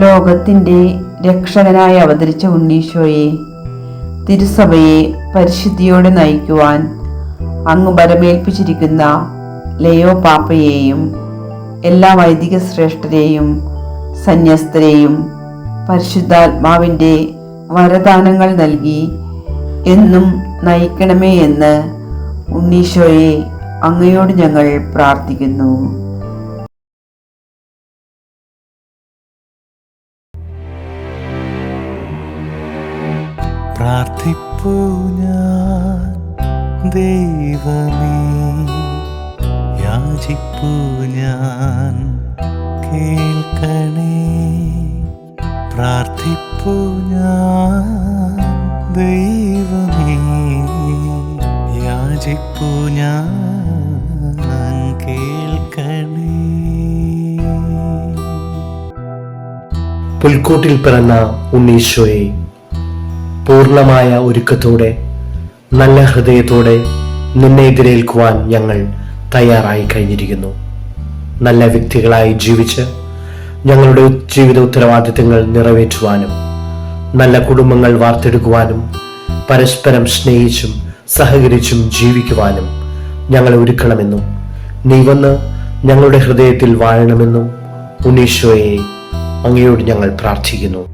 ലോകത്തിന്റെ രക്ഷകനായി അവതരിച്ച ഉണ്ണീശോയെ തിരുസഭയെ പരിശുദ്ധിയോടെ നയിക്കുവാൻ അങ്ങ് ബലമേൽപ്പിച്ചിരിക്കുന്ന ലയോ പാപ്പയെയും എല്ലാ വൈദിക ശ്രേഷ്ഠരെയും സന്യസ്തരെയും പരിശുദ്ധാത്മാവിന്റെ വരദാനങ്ങൾ നൽകി എന്നും നയിക്കണമേ എന്ന് ഉണ്ണീശോയെ അങ്ങയോട് ഞങ്ങൾ പ്രാർത്ഥിക്കുന്നു. പ്രാർത്ഥിപ്പൂ ഞാൻ. ദൈവമേ യാചിപ്പൂ ഞാൻ. കേൾക്കണേ. പ്രാർത്ഥിപ്പൂ ഞാൻ. ദൈവമേ യാചിപ്പൂ ഞാൻ. കേൾക്കണേ. പിറന്ന ഉണ്ണീശോയെ പൂർണമായ ഒരുക്കത്തോടെ നല്ല ഹൃദയത്തോടെ നിന്നെ എതിരേൽക്കുവാൻ ഞങ്ങൾ തയ്യാറായി കഴിഞ്ഞിരിക്കുന്നു. നല്ല വ്യക്തികളായി ജീവിച്ച് ഞങ്ങളുടെ ജീവിത ഉത്തരവാദിത്തങ്ങൾ നിറവേറ്റുവാനും നല്ല കുടുംബങ്ങൾ വാർത്തെടുക്കുവാനും പരസ്പരം സ്നേഹിച്ചും സഹകരിച്ചും ജീവിക്കുവാനും ഞങ്ങളെ ഒരുക്കണമെന്നും നീ വന്ന് ഞങ്ങളുടെ ഹൃദയത്തിൽ വാഴണമെന്നും ഉണ്ണീശോയെ അങ്ങയോട് ഞങ്ങൾ പ്രാർത്ഥിക്കുന്നു.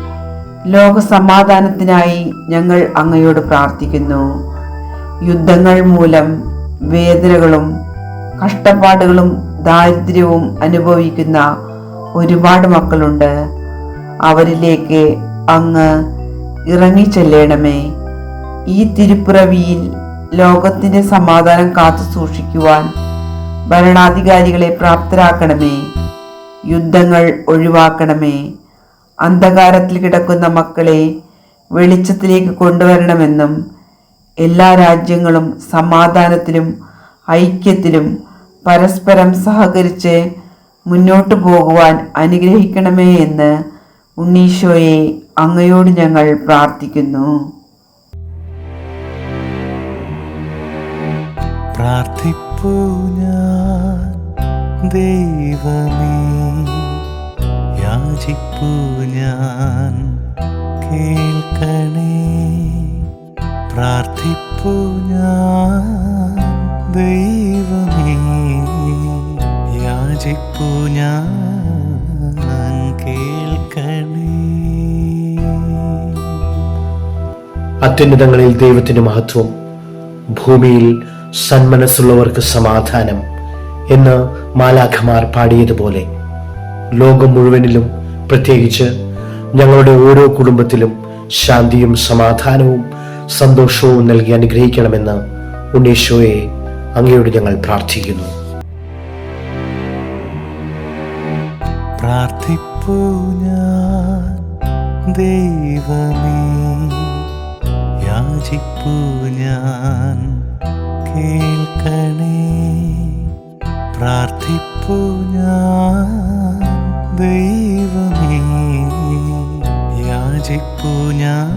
ലോകസമാധാനത്തിനായി ഞങ്ങൾ അങ്ങയോട് പ്രാർത്ഥിക്കുന്നു. യുദ്ധങ്ങൾ മൂലം വേദനകളും കഷ്ടപ്പാടുകളും ദാരിദ്ര്യവും അനുഭവിക്കുന്ന ഒരുപാട് മക്കളുണ്ട്. അവരിലേക്ക് അങ്ങ് ഇറങ്ങിച്ചെല്ലണമേ. ഈ തിരുപ്പിറവിയിൽ ലോകത്തിന്റെ സമാധാനം കാത്തു സൂക്ഷിക്കുവാൻ ഭരണാധികാരികളെ പ്രാപ്തരാക്കണമേ. യുദ്ധങ്ങൾ ഒഴിവാക്കണമേ. അന്ധകാരത്തിൽ കിടക്കുന്ന മക്കളെ വെളിച്ചത്തിലേക്ക് കൊണ്ടുവരണമെന്നും എല്ലാ രാജ്യങ്ങളും സമാധാനത്തിലും ഐക്യത്തിലും പരസ്പരം സഹകരിച്ച് മുന്നോട്ടു പോകുവാൻ അനുഗ്രഹിക്കണമേ എന്ന് ഉണ്ണീശോയെ അങ്ങയോട് ഞങ്ങൾ പ്രാർത്ഥിക്കുന്നു. പ്രാർത്ഥിപ്പൂ ഞാൻ ദൈവമേ. യാചിപ്പൂ ഞാൻ. കേൾക്കണേ. പ്രാർത്ഥിപ്പൂ ഞാൻ. ദൈവമേ യാചിപ്പൂ ഞാൻ. കേൾക്കണേ. അത്യുന്നതങ്ങളിൽ ദൈവത്തിന് മഹത്വം ഭൂമിയിൽ സന്മനസ്സുള്ളവർക്ക് സമാധാനം എന്ന് മാലാഖമാർ പാടിയതുപോലെ ലോകം മുഴുവനിലും പ്രത്യേകിച്ച് ഞങ്ങളുടെ ഓരോ കുടുംബത്തിലും ശാന്തിയും സമാധാനവും സന്തോഷവും നൽകി അനുഗ്രഹിക്കണമെന്ന് ഉണ്ണീശോയെ അങ്ങയോട് ഞങ്ങൾ പ്രാർത്ഥിക്കുന്നു. കേൾക്കണേ. പ്രാർത്ഥിപ്പൂ ഞാൻ ദൈവമേ യാചിപ്പു ഞാൻ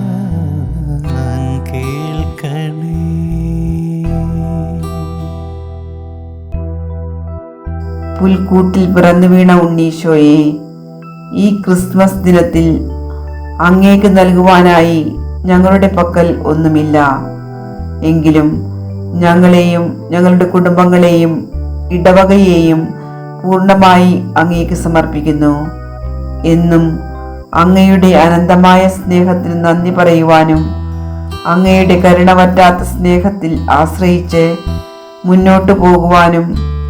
കേൾക്കണേ. പുൽക്കൂട്ടിൽ പിറന്നു വീണ ഉണ്ണീശോയെ ഈ ക്രിസ്മസ് ദിനത്തിൽ അങ്ങേക്ക് നൽകുവാനായി ഞങ്ങളുടെ പക്കൽ ഒന്നുമില്ല. എങ്കിലും ഞങ്ങളെയും ഞങ്ങളുടെ കുടുംബങ്ങളെയും ഇടവകയെയും പൂർണമായി അങ്ങേക്ക് സമർപ്പിക്കുന്നു. എന്നും അങ്ങയുടെ അനന്തമായ സ്നേഹത്തിൽ നന്ദി പറയുവാനും അങ്ങയുടെ കരുണ പറ്റാത്ത സ്നേഹത്തിൽ ആശ്രയിച്ച് മുന്നോട്ടു പോകുവാനും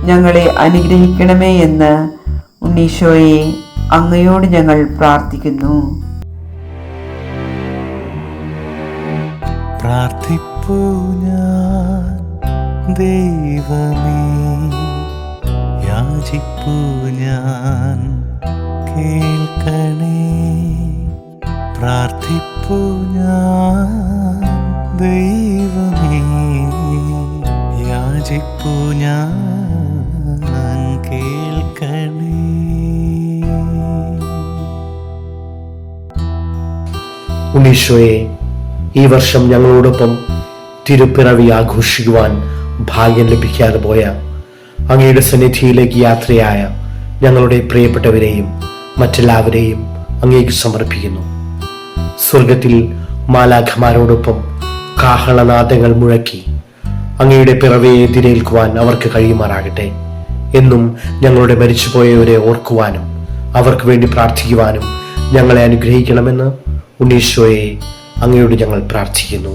ഞങ്ങളെ അനുഗ്രഹിക്കണമേ എന്ന് ഉണ്ണീശോയെ അങ്ങയോട് ഞങ്ങൾ പ്രാർത്ഥിക്കുന്നു. പ്രാർത്ഥിപ്പൂ ഞാൻ ദൈവമേ. യാചിപ്പൂ ഞാൻ. കേൾക്കണേ പ്രാർത്ഥിപ്പു ഞാൻ. ദൈവമേ യാചിപ്പു ഞാൻ. കേൾക്കണേ. ഉണ്ണീശോയെ ഈ വർഷം ഞങ്ങളോടൊപ്പം തിരുപ്പിറവി ആഘോഷിക്കുവാൻ ഭാഗ്യം ലഭിക്കാതെ പോയ അങ്ങയുടെ സന്നിധിയിലേക്ക് യാത്രയായ ഞങ്ങളുടെ പ്രിയപ്പെട്ടവരെയും മറ്റെല്ലാവരെയും അങ്ങേക്ക് സമർപ്പിക്കുന്നു. സ്വർഗത്തിൽ മാലാഖമാരോടൊപ്പം കാഹളനാദങ്ങൾ മുഴക്കി അങ്ങയുടെ പിറവയെ എതിരേൽക്കുവാൻ അവർക്ക് കഴിയുമാറാകട്ടെ എന്നും ഞങ്ങളുടെ മരിച്ചുപോയവരെ ഓർക്കുവാനും അവർക്ക് വേണ്ടി പ്രാർത്ഥിക്കുവാനും ഞങ്ങളെ അനുഗ്രഹിക്കണമെന്ന് ഉണ്ണീശോയെ അങ്ങയോട് ഞങ്ങൾ പ്രാർത്ഥിക്കുന്നു.